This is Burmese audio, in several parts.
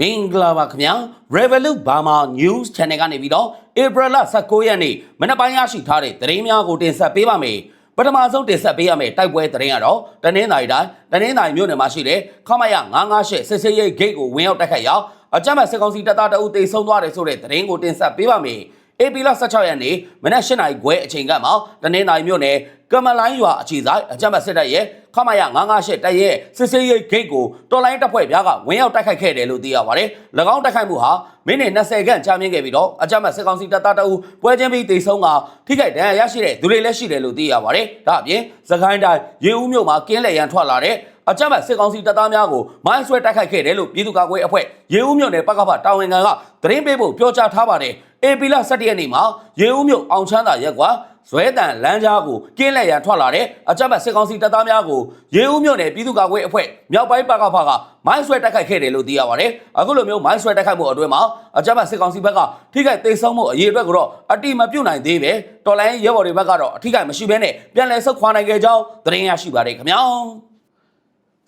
မင်္ဂလာပါခင်ဗျာ Revolut Burma News Channel ကနေပြီးတော့ April 19ရက်နေ့မနက်ပိုင်းရရှိထားတဲ့သတင်းများကိုတင်ဆက်ပေးပါမယ်ပထမဆုံးတင်ဆက်ပေးရမယ့်တိုက်ပွဲသတင်းကတော့တနင်္သာရီတိုင်းတနင်္သာရီမြို့နယ်မှာရှိတဲ့ခမရ958စစ်စေးရိတ်ဂိတ်ကိုဝင်ရောက်တိုက်ခိုက်ရောက်အကြမ်းဖက်စစ်ကောင်စီတပ်သားတအုပ်တေဆုံးသွားတယ်ဆိုတဲ့သတင်းကိုတင်ဆက်ပေးပါမယ် အေပီလ16ရက်နေ့မနက်၈နာရီခွဲအချိန်ကမှတနင်္သာရီမြို့နယ်ကမလိုင်းရွာအခြေဆိုင်အကြမ်းဖက်စစ်တပ်ရဲ့ခမရ958တပ်ရဲ့စစ်စေးရိတ်ဂိတ်ကိုတော်လိုင်းတပ်ဖွဲ့များကဝင်ရောက်တိုက်ခိုက်ခဲ့တယ်လို့သိရပါတယ်။၎င်းတိုက်ခိုက်မှုဟာမိနစ်20ခန့်ကြာမြင့်ခဲ့ပြီးတော့အကြမ်းဖက်စစ်ကောင်စီတပ်သားတအုပ်ပွဲချင်းပြီးတေဆုံးကထိခိုက်ဒဏ်ရာရရှိတဲ့သူတွေလည်းရှိတယ်လို့သိရပါတယ်။ဒါအပြင်သခိုင်းတိုင်းရေဦးမြို့မှာကင်းလည်ရန်ထွက်လာတဲ့အကြမ်းဖက်စစ်ကောင်စီတပ်သားများကိုမိုင်းဆွဲတိုက်ခိုက်ခဲ့တယ်လို့ပြည်သူ့ကာကွယ်အဖွဲ့ရေဦးမြို့နယ်ပကဖတာဝန်ခံကသတင်းပေးဖို့ပြောကြားထားပါတယ်။ AP လ17ရက်နေ့မှာရေဦးမြို့အောင်ချမ်းသာရက်ကွာဇွဲတန်လမ်းကြားကိုကင်းလက်ရန်ထွက်လာတဲ့အကြမ်းဖက်စစ်ကောင်စီတပ်သားများကိုရေဦးမြို့နယ်ပြည်သူ့ကာကွယ်အဖွဲ့မြောက်ပိုင်းပကဖကမိုင်းဆွဲတိုက်ခိုက်ခဲ့တယ်လို့သိရပါတယ်။အခုလိုမျိုးမိုင်းဆွဲတိုက်ခိုက်မှုအတွင်းမှာအကြမ်းဖက်စစ်ကောင်စီဘက်ကထိခိုက်သိမ်းဆုံးမှုအရေးအတွက်ကတော့အတိမပြုတ်နိုင်သေးပဲတော်လိုင်းရဲဘော်တွေဘက်ကတော့အထိခိုက်မရှိဘဲနဲ့ပြန်လည်ဆုတ်ခွာနိုင်ခဲ့ကြောင်းသတင်းရရှိပါတယ်ခင်ဗျာ။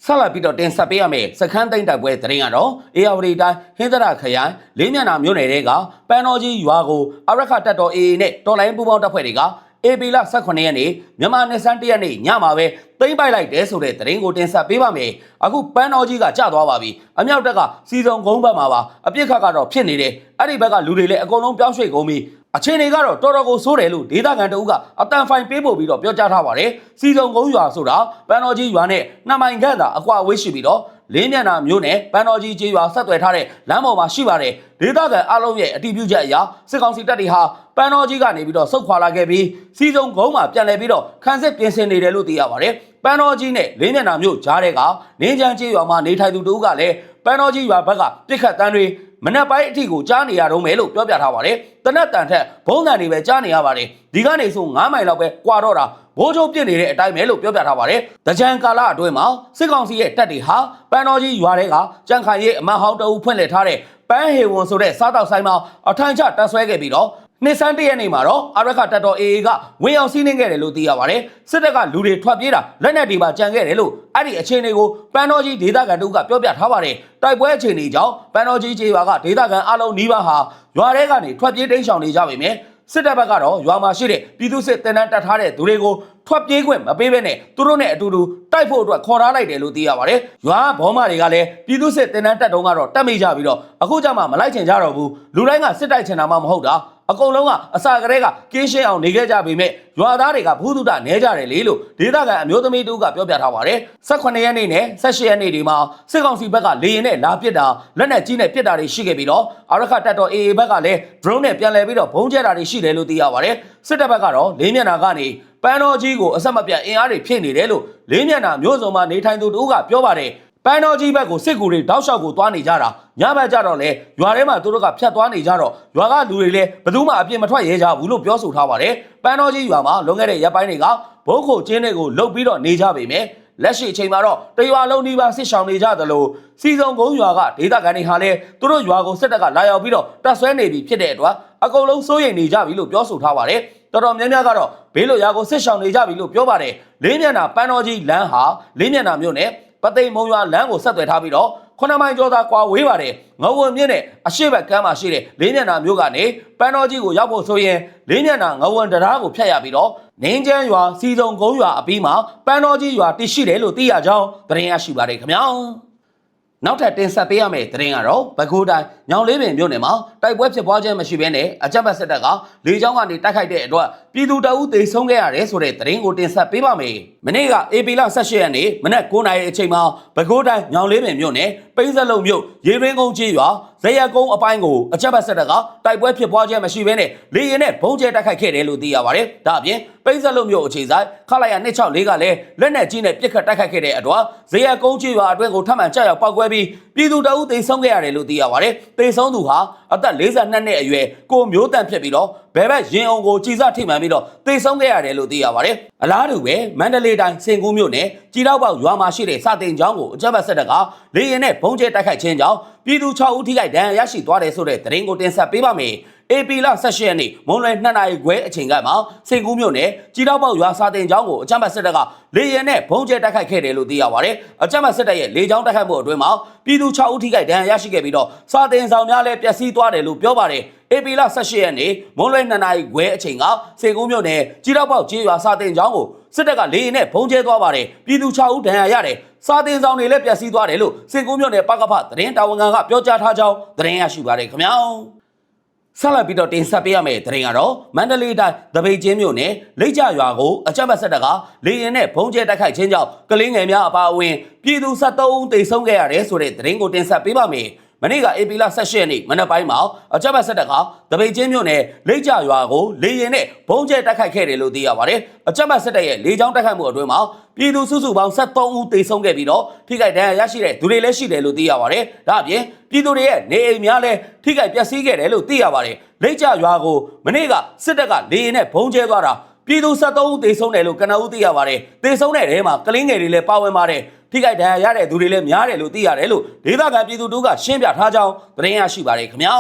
ဆက်လက်ပြီးတော့တင်ဆက်ပေးရမယ်စခန်းသိမ့်တိုက်ပွဲသတင်းကတော့အေယာဝတီတိုင်းဟင်းသရခရိုင်လေးမျက်နှာမြို့နယ်တွေကပန်းတော်ကြီးရွာကိုအရခတက်တော် AA နဲ့တော်လိုင်းပူပေါင်းတပ်ဖွဲ့တွေက AB လ18ရက်နေ့မြန်မာနယ်စမ်း1ရက်နေ့ညမှာပဲသိမ့်ပိုက်လိုက်တယ်ဆိုတဲ့သတင်းကိုတင်ဆက်ပေးပါမယ်အခုပန်းတော်ကြီးကကျသွားပါပြီအမြောက်တက်ကစီစုံကုန်းဘက်မှာပါအပြစ်ခတ်ကတော့ဖြစ်နေတယ်အဲ့ဒီဘက်ကလူတွေလည်းအကုန်လုံးပြောင်းရွှေ့ကုန်ပြီ အခြေအနေကတော့တော်တော်ကိုဆိုးတယ်လို့ဒေသခံတအုပ်ကအတန်ဖိုင်ပေးပို့ပြီးတော့ပြောကြားထားပါတယ်စီစုံကုန်းရွာဆိုတာပန်းတော်ကြီးရွာနဲ့နှစ်မိုင်ခန့်သာအကွာအဝေးရှိပြီးတော့လေးမျက်နှာမျိုးနဲ့ပန်းတော်ကြီးကျေးရွာဆက်သွယ်ထားတဲ့လမ်းပေါ်မှာရှိပါတယ်ဒေသခံအလုံးရဲ့အတီးပြုချက်အရာစစ်ကောင်စီတပ်တွေဟာပန်းတော်ကြီးကနေပြီးတော့ဆုတ်ခွာလာခဲ့ပြီးစီစုံကုန်းမှာပြန်လည်ပြီးတော့ခန်းစစ်ပြင်ဆင်နေတယ်လို့သိရပါတယ်ပန်းတော်ကြီးနဲ့လေးမျက်နှာမျိုးကြားတဲ့ကနင်းချမ်းကျေးရွာမှာနေထိုင်သူတို့ကလည်းပန်းတော်ကြီးရွာဘက်ကပြစ်ခတ်တန်းတွေ မနက်ပိုင်းအထိကိုကြားနေရတော့မယ်လို့ပြောပြထားပါတယ်တနက်တန်ထက်ဘုံတန်တွေပဲကြားနေရပါတယ်ဒီကနေဆို9မိုင်လောက်ပဲကွာတော့တာဘိုးချိုးပြစ်နေတဲ့အတိုင်းပဲလို့ပြောပြထားပါတယ်တကြံကာလအတွင်းမှာစစ်ကောင်စီရဲ့တပ်တွေဟာပန်းတော်ကြီးရွာတွေကကြံခိုင်ရဲ့အမတ်ဟောင်းတအုပ်ဖွင့်လှစ်ထားတဲ့ပန်းဟေဝန်ဆိုတဲ့စားတောက်ဆိုင်မှာအထိုင်ချတက်ဆွဲခဲ့ပြီးတော့ နှစ်ဆန်းတရက်နေ့မှာတော့အရခတပ်တော် AA ကဝင်အောင်စီးနှင်းခဲ့တယ်လို့သိရပါတယ်စစ်တပ်ကလူတွေထွက်ပြေးတာလက်နက်တွေပါကြံခဲ့တယ်လို့အဲ့ဒီအခြေအနေကိုပန်းတော်ကြီးဒေသခံတို့ကပြောပြထားပါတယ်တိုက်ပွဲအခြေအနေကြောင့်ပန်းတော်ကြီးကျေးရွာကဒေသခံအလုံးနီးပါးဟာရွာထဲကနေထွက်ပြေးတိမ်းရှောင်နေကြပေမယ့်စစ်တပ်ဘက်ကတော့ရွာမှာရှိတဲ့ပြည်သူစစ်တင်တန်းတက်ထားတဲ့သူတွေကို ထွက်ပြေးခွင့်မပေးဘဲနဲ့သူတို့နဲ့အတူတူတိုက်ဖို့အတွက်ခေါ်ထားလိုက်တယ်လို့သိရပါတယ်။ရွာဘောမတွေကလည်းပြည်သူစစ်တင်တန်းတက်တုံးကတော့တက်မိကြပြီးတော့အခုကျမှမလိုက်ချင်ကြတော့ဘူးလူတိုင်းကစစ်တိုက်ချင်တာမှမဟုတ်တာအကုန်လုံးကအစာကလေးကကင်းရှင်းအောင်နေခဲ့ကြပေမဲ့ရွာသားတွေကဘူးတုဒနဲကြတယ်လေလို့ဒေသခံအမျိုးသမီးတို့ကပြောပြထားပါတယ်။18ရက်နေ့နဲ့18ရက်နေ့ဒီမှာစစ်ကောင်စီဘက်ကလေရင်နဲ့လာပစ်တာလက်နက်ကြီးနဲ့ပစ်တာတွေရှိခဲ့ပြီးတော့အရခတက်တော် AA ဘက်ကလည်း drone နဲ့ပြန်လည်ပြီးတော့ဘုံကျဲတာတွေရှိတယ်လို့သိရပါတယ်။စစ်တပ်ဘက်ကတော့လေးမျက်နှာကနေ ပန်းတော်ကြီးကိုအဆက်မပြတ်အင်အားတွေဖြည့်နေတယ်လို့လေးမျက်နှာမျိုးစုံမှာနေထိုင်သူတို့ကပြောပါတယ်ပန်းတော်ကြီးဘက်ကိုစစ်ကူတွေတောက်လျှောက်ကိုသွားနေကြတာညဘက်ကျတော့လေရွာထဲမှာသူတို့ကဖြတ်သွားနေကြတော့ရွာကလူတွေလည်းဘယ်သူမှအပြစ်မထွက်ရဲကြဘူးလို့ပြောဆိုထားပါတယ်ပန်းတော်ကြီးရွာမှာလွန်ခဲ့တဲ့ရက်ပိုင်းတွေကဘိုးခိုကျင်းတွေကိုလုတ်ပြီးတော့နေကြပေမယ့်လက်ရှိအချိန်မှာတော့တရွာလုံးဒီပါစစ်ရှောင်နေကြသလိုစီစုံကုန်းရွာကဒေသခံတွေဟာလည်းသူတို့ရွာကိုစစ်တပ်ကလာရောက်ပြီးတော့တပ်ဆွဲနေပြီဖြစ်တဲ့အတွက်အကုန်လုံးစိုးရိမ်နေကြပြီလို့ပြောဆိုထားပါတယ် တော်တော်များများကတော့ဘေးလိုရာကိုစစ်ရှောင်နေကြပြီလို့ပြောပါတယ်လေးမျက်နှာပန်းတော်ကြီးလမ်းဟာလေးမျက်နှာမြို့နယ်ပသိမ်မုံရွာလမ်းကိုဆက်သွယ်ထားပြီးတော့ခုနမိုင်ကျော်သာကွာဝေးပါတယ်ငဝွန်မြင့်နဲ့အရှိဘက်ကမ်းမှာရှိတဲ့လေးမျက်နှာမြို့ကနေပန်းတော်ကြီးကိုရောက်ဖို့ဆိုရင်လေးမျက်နှာငဝွန်တရားကိုဖျက်ရပြီးတော့နင်းကျန်းရွာစီစုံကုန်းရွာအပြီးမှာပန်းတော်ကြီးရွာတည်ရှိတယ်လို့သိရကြောင်းသတင်းရရှိပါတယ်ခင်ဗျာ နောက်ထပ်တင်ဆက်ပေးရမယ့်သတင်းကတော့ဘကူတိုင်းညောင်လေးပင်မြို့နယ်မှာတိုက်ပွဲဖြစ်ပွားခြင်းမရှိဘဲနဲ့အကြက်ဘက်စစ်တပ်ကလေကြောင်းကနေတိုက်ခိုက်တဲ့အတွက်ပြည်သူတအုပ်တေဆုံးခဲ့ရတယ်ဆိုတဲ့သတင်းကိုတင်ဆက်ပေးပါမယ်။မနေ့က AP လ18ရက်နေ့မနက်9:00နာရီအချိန်မှာဘကူတိုင်းညောင်လေးပင်မြို့နယ်ပိန်းစလုံးမြို့ရေရင်းကုန်းကြီးရွာဇရက်ကုန်းအပိုင်းကိုအကြက်ဘက်စစ်တပ်ကတိုက်ပွဲဖြစ်ပွားခြင်းမရှိဘဲနဲ့လေရင်နဲ့ဘုံကျဲတိုက်ခိုက်ခဲ့တယ်လို့သိရပါတယ်။ဒါအပြင်ပိန်းစလုံးမြို့အခြေဆိုင်ခလာရ264ကလည်းလက်နက်ကြီးနဲ့ပစ်ခတ်တိုက်ခိုက်ခဲ့တဲ့အတွက်ဇရက်ကုန်းကြီးရွာအတွင်းကိုထပ်မံကြောက်ရောက်ပောက်ကွဲပြီးပြည်သူတအုပ်တေဆုံးခဲ့ရတယ်လို့သိရပါတယ်။တေဆုံးသူဟာ အသက်42နှစ်အရွယ်ကိုမျိုးတန့်ဖြစ်ပြီးတော့ဘယ်ဘက်ရင်အောင်ကိုကြီးစားထိမှန်ပြီးတော့တေဆုံးခဲ့ရတယ်လို့သိရပါတယ်။အလားတူပဲမန္တလေးတိုင်းစင်ကူးမြို့နယ်ကြီးတော့ပေါက်ရွာမှာရှိတဲ့စတင်ကျောင်းကိုအကြမ်းဖက်ဆက်တပ်ကလေရင်နဲ့ဘုံကျဲတိုက်ခိုက်ခြင်းကြောင့်ပြည်သူ6ဦးထိခိုက်ဒဏ်ရာရရှိသွားတယ်ဆိုတဲ့သတင်းကိုတင်ဆက်ပေးပါမယ်။ AP လ18ရက်နေ့မွန်လွယ်2နာရီခွဲအချိန်ကမှစိန်ကူးမြို့နယ်ကြီးတောက်ပေါက်ရွာစာတင်ကျောင်းကိုအကြမ်းဖက်စစ်တပ်ကလေရင်နဲ့ဘုံကျဲတိုက်ခိုက်ခဲ့တယ်လို့သိရပါတယ်။အကြမ်းဖက်စစ်တပ်ရဲ့လေကြောင်းတိုက်ခိုက်မှုအတွင်းမှာပြည်သူ6ဦးထိခိုက်ဒဏ်ရာရရှိခဲ့ပြီးတော့စာတင်ဆောင်များလည်းပျက်စီးသွားတယ်လို့ပြောပါတယ်။ AP လ18ရက်နေ့မွန်လွယ်2နာရီခွဲအချိန်ကစိန်ကူးမြို့နယ်ကြီးတောက်ပေါက်ကျေးရွာစာတင်ကျောင်းကိုစစ်တပ်ကလေရင်နဲ့ဘုံကျဲသွားပါတယ်။ပြည်သူ6ဦးဒဏ်ရာရတယ်။စာတင်ဆောင်တွေလည်းပျက်စီးသွားတယ်လို့စင်ကူးမြို့နယ်ပကဖသတင်းတာဝန်ခံကပြောကြားထားကြောင်းသတင်းရရှိပါတယ်ခင်ဗျာ ဆက်လက်ပြီးတော့တင်ဆက်ပေးရမယ့်သတင်းကတော့မန္တလေးတိုင်းတပိတ်ချင်းမြို့နယ်လိတ်ကြရွာကိုအကြမ်းဖက်ဆက်တပ်ကလေရင်နဲ့ဘုံကျဲတိုက်ခိုက်ခြင်းကြောင့်ကလေးငယ်များအပါအဝင်ပြည်သူ73ဦးသေဆုံးခဲ့ရတယ်ဆိုတဲ့သတင်းကိုတင်ဆက်ပေးပါမယ် မနေ့ကအေပီလာ16ရက်နေ့မနက်ပိုင်းမှာအကြမ်းဖက်ဆက်တပ်ကတပိတ်ချင်းမြို့နယ်လိတ်ကြရွာကိုလေရင်နဲ့ဘုံကျဲတိုက်ခိုက်ခဲ့တယ်လို့သိရပါတယ်အကြမ်းဖက်ဆက်တပ်ရဲ့လေကြောင်းတိုက်ခိုက်မှုအတွင်းမှာပြည်သူစုစုပေါင်း73ဦးသေဆုံးခဲ့ပြီးတော့ထိခိုက်ဒဏ်ရာရရှိတဲ့သူတွေလည်းရှိတယ်လို့သိရပါတယ်ဒါအပြင်ပြည်သူတွေရဲ့နေအိမ်များလည်းထိခိုက်ပျက်စီးခဲ့တယ်လို့သိရပါတယ်လိတ်ကြရွာကိုမနေ့ကစစ်တပ်ကလေရင်နဲ့ဘုံကျဲသွားတာ ပြည်သူ73ဦးသေဆုံးတယ်လို့ကနဦးသိရပါတယ်သေဆုံးတဲ့ထဲမှာကလင်းငယ်တွေလည်းပါဝင်ပါတယ်ထိခိုက်ဒဏ်ရာရတဲ့သူတွေလည်းများတယ်လို့သိရတယ်လို့ဒေသခံပြည်သူတို့ကရှင်းပြထားကြောင်းသတင်းရရှိပါတယ်ခင်ဗျာ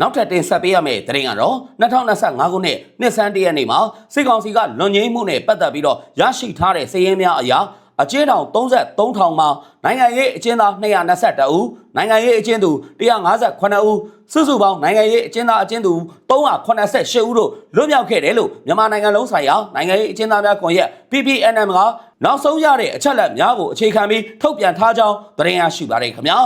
နောက်ထပ်တင်ဆက်ပေးရမယ့်သတင်းကတော့2025ခုနှစ်နှစ်ဆန်းတရက်နေ့မှာစစ်ကောင်စီကလွန်ငင်းမှုနဲ့ပတ်သက်ပြီးတော့ရရှိထားတဲ့စည်ရင်းများအရာအကျဉ်းထောင်33ထောင်မှာနိုင်ငံရေးအကျဉ်းသား222ဦးနိုင်ငံရေးအကျဉ်းသူ158ဦး စုစုပေါင်းနိုင်ငံရေးအကျဉ်းသားအကျဉ်းသူ388ဦးတို့လွတ်မြောက်ခဲ့တယ်လို့မြန်မာနိုင်ငံလုံးဆိုင်ရာနိုင်ငံရေးအကျဉ်းသားများကွန်ရက် PPNM ကနောက်ဆုံးရတဲ့အချက်အလက်များကိုအခြေခံပြီးထုတ်ပြန်ထားကြောင်းသတင်းရရှိပါတယ်ခင်ဗျာ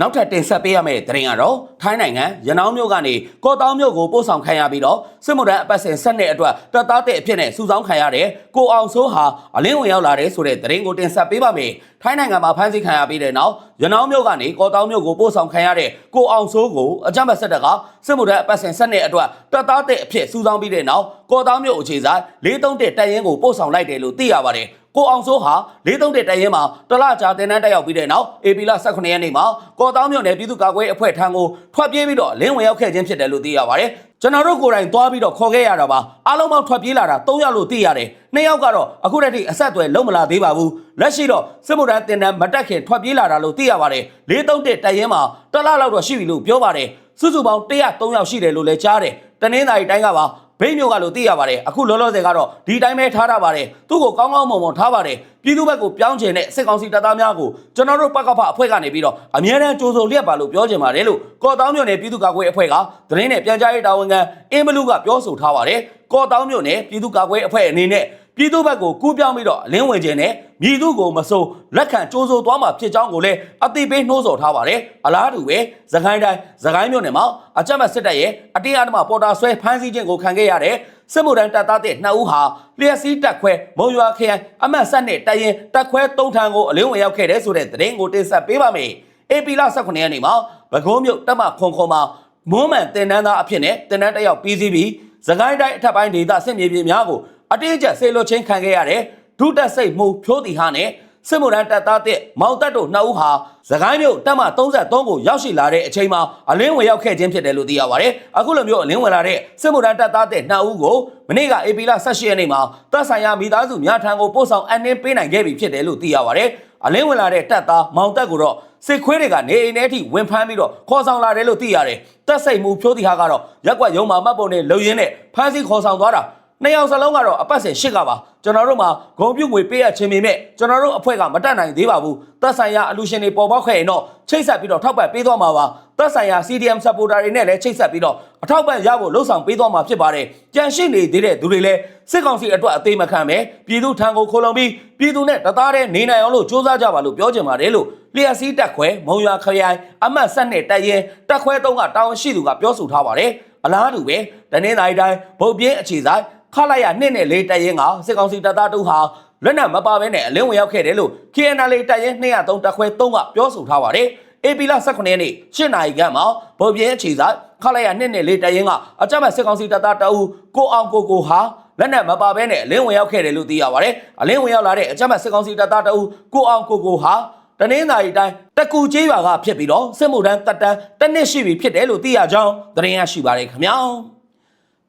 နောက်ထပ်တင်ဆက်ပေးရမယ့်သတင်းကတော့ထိုင်းနိုင်ငံရနောင်းမြို့ကနေကော့တောင်းမြို့ကိုပို့ဆောင်ခံရပြီးတော့စစ်မှုထမ်းအပတ်စဉ်ဆက်နှစ်အတွက်တပ်သားတဲ့အဖြစ်နဲ့စုဆောင်းခံရတဲ့ကိုအောင်စိုးဟာအလင်းဝင်ရောက်လာတဲ့ဆိုတဲ့သတင်းကိုတင်ဆက်ပေးပါမယ်။ထိုင်းနိုင်ငံမှာဖမ်းဆီးခံရပြီးတဲ့နောက်ရနောင်းမြို့ကနေကော့တောင်းမြို့ကိုပို့ဆောင်ခံရတဲ့ကိုအောင်စိုးကိုအကြမ်းဖက်စစ်တပ်ကစစ်မှုထမ်းအပတ်စဉ်ဆက်နှစ်အတွက်တပ်သားတဲ့အဖြစ်စုဆောင်းပြီးတဲ့နောက်ကော့တောင်းမြို့အခြေဆိုင်431တပ်ရင်းကိုပို့ဆောင်လိုက်တယ်လို့သိရပါတယ်။ ကိုအောင်စိုးဟာ431တရဲမှာတလကြာတင်တန်းတက်ရောက်ပြီးတဲ့နောက်အေပီလာ18ရက်နေ့မှာကော်တောင်းမြို့နယ်ပြည်သူ့ကာကွယ်အဖွဲ့ထံကိုထွက်ပြေးပြီးတော့လင်းဝင်ရောက်ခဲ့ခြင်းဖြစ်တယ်လို့သိရပါတယ်ကျွန်တော်တို့ကိုယ်တိုင်သွားပြီးတော့ခေါ်ခဲ့ရတာပါအားလုံးပေါင်းထွက်ပြေးလာတာ၃ယောက်လို့သိရတယ်နှစ်ယောက်ကတော့အခုတည်းကအဆက်အသွယ်လုံးမလာသေးပါဘူးလက်ရှိတော့စစ်မှုထမ်းတင်တန်းမတက်ခင်ထွက်ပြေးလာတာလို့သိရပါတယ်431တရဲမှာတလလောက်တော့ရှိပြီလို့ပြောပါတယ်စုစုပေါင်း103ယောက်ရှိတယ်လို့လည်းကြားတယ်တနင်္သာရီတိုင်းကပါ ဘိန်းမျိုးကလို့သိရပါတယ်အခုလောလောဆယ်ကတော့ဒီတိုင်းပဲထားတာပါတယ်သူ့ကိုကောင်းကောင်းမွန်မွန်ထားပါတယ်ပြည်သူဘက်ကိုပြောင်းချင်တဲ့စစ်ကောင်စီတပ်သားများကိုကျွန်တော်တို့ပကဖအဖွဲ့ကနေပြီးတော့အမြဲတမ်းကြိုးစုံလျက်ပါလို့ပြောချင်ပါတယ်လို့ကော်တောင်းမြို့နယ်ပြည်သူ့ကာကွယ်အဖွဲ့ကသတင်းနဲ့ပြန်ကြားရေးတာဝန်ခံအင်းဘလူးကပြောဆိုထားပါတယ်ကော်တောင်းမြို့နယ်ပြည်သူ့ကာကွယ်အဖွဲ့အနေနဲ့ ပြည်သူ့ဘက်ကိုကူးပြောင်းပြီးတော့အလင်းဝင်ခြင်းနဲ့မြည်သူကိုမစိုးလက်ခံကြိုးစိုးသွားမှာဖြစ်ကြောင်းကိုလည်းအသိပေးနှိုးဆော်ထားပါတယ်အလားတူပဲသခိုင်းတိုင်းသခိုင်းမြို့နယ်မှာအကြမ်းဖက်စစ်တပ်ရဲ့အတင်းအဓမ္မပေါ်တာဆွဲဖမ်းဆီးခြင်းကိုခံခဲ့ရတဲ့စစ်မှုထမ်းတပ်သားတဲ့နှစ်ဦးဟာလျှက်စီးတက်ခွဲမုံရွာခရိုင်အမှတ်ဆက်နဲ့တရင်တက်ခွဲသုံးထံကိုအလင်းဝင်ရောက်ခဲ့တဲ့ဆိုတဲ့သတင်းကိုတင်ဆက်ပေးပါမယ်အေပီလာ18ရက်နေ့မှာပဲခူးမြို့တပ်မခွန်ခွန်မှာမွန်းမှန်တင်နန်းသားအဖြစ်နဲ့တင်နန်းတစ်ယောက်ပြီးစီးပြီးသခိုင်းတိုင်းအထက်ပိုင်းဒေသစစ်မြေပြင်များကို အတင်းအကျပ်ဆေးလွတ်ချင်းခံခဲ့ရတဲ့ဒုတက်စိတ်မှုဖြိုးတီဟာနဲ့စစ်မှုထမ်းတပ်သားတဲ့မောင်တက်တို့နှစ်ဦးဟာသခိုင်းမြို့တပ်မ33ကိုရောက်ရှိလာတဲ့အချိန်မှာအလင်းဝင်ရောက်ခဲ့ခြင်းဖြစ်တယ်လို့သိရပါတယ်။အခုလိုမျိုးအလင်းဝင်လာတဲ့စစ်မှုထမ်းတပ်သားတဲ့နှစ်ဦးကိုမနေ့ကအေပီလာ18ရက်နေ့မှာတပ်ဆိုင်ရာမိသားစုများထံကိုပို့ဆောင်အနှင်းပေးနိုင်ခဲ့ပြီဖြစ်တယ်လို့သိရပါတယ်။အလင်းဝင်လာတဲ့တပ်သားမောင်တက်ကိုတော့စစ်ခွေးတွေကနေအိမ်ထဲအထိဝင်ဖမ်းပြီးတော့ခေါ်ဆောင်လာတယ်လို့သိရတယ်။တပ်စိတ်မှုဖြိုးတီဟာကတော့ရက်ကွက်ရုံမှာမှတ်ပုံနဲ့လုံရင်းနဲ့ဖမ်းဆီးခေါ်ဆောင်သွားတာ နှစ်ယောက်စလုံးကတော့အပတ်စဉ်ရှစ်ကပါကျွန်တော်တို့မှာဂုံပြုတ်ငွေပေးရခြင်းပေမဲ့ကျွန်တော်တို့အဖွဲ့ကမတက်နိုင်သေးပါဘူးသက်ဆိုင်ရာအလူရှင်တွေပေါ်ပေါက်ခဲ့ရင်တော့ချိတ်ဆက်ပြီးတော့ထောက်ပံ့ပေးသွားမှာပါသက်ဆိုင်ရာ CDM supporter တွေနဲ့လည်းချိတ်ဆက်ပြီးတော့အထောက်ပံ့ရဖို့လှုံ့ဆော်ပေးသွားမှာဖြစ်ပါတယ်ကြံရှိနေသေးတဲ့သူတွေလည်းစစ်ကောင်စီအတွက်အသေးမခံပဲပြည်သူထံကိုခိုးလုံပြီးပြည်သူနဲ့တသားတည်းနေနိုင်အောင်လို့စ조사ကြပါလို့ပြောချင်ပါတယ်လို့လျှက်စီးတက်ခွဲမုံရွာခရိုင်အမှတ်ဆက်နဲ့တက်ရင်တက်ခွဲတုံးကတာဝန်ရှိသူကပြောဆိုထားပါတယ်အလားတူပဲတနင်္သာရီတိုင်းဗုတ်ပြင်းအခြေဆိုင် ခလိုက်ရနှစ်နဲ့လေးတက်ရင်ကစစ်ကောင်စီတပ်သားတို့ဟာလက်နက်မပါဘဲနဲ့အလင်းဝင်ရောက်ခဲ့တယ်လို့ KNL တက်ရင်203တက်ခွဲ3ကပြောဆိုထားပါတယ်။ AP လ18ရက်နေ့8နာရီခန့်မှာဗုတ်ပြင်းအခြေဆိုင်ခလိုက်ရနှစ်နဲ့လေးတက်ရင်ကအကြမ်းဖက်စစ်ကောင်စီတပ်သားတအူကိုအောင်ကိုကိုဟာလက်နက်မပါဘဲနဲ့အလင်းဝင်ရောက်ခဲ့တယ်လို့သိရပါတယ်။အလင်းဝင်ရောက်လာတဲ့အကြမ်းဖက်စစ်ကောင်စီတပ်သားတအူကိုအောင်ကိုကိုဟာတနင်္သာရီတိုင်းတကူကျေးရွာကဖြစ်ပြီးတော့စစ်မှုထမ်းတပ်တန်းတစ်နှစ်ရှိပြီဖြစ်တယ်လို့သိရကြောင်းသတင်းရရှိပါတယ်ခင်ဗျာ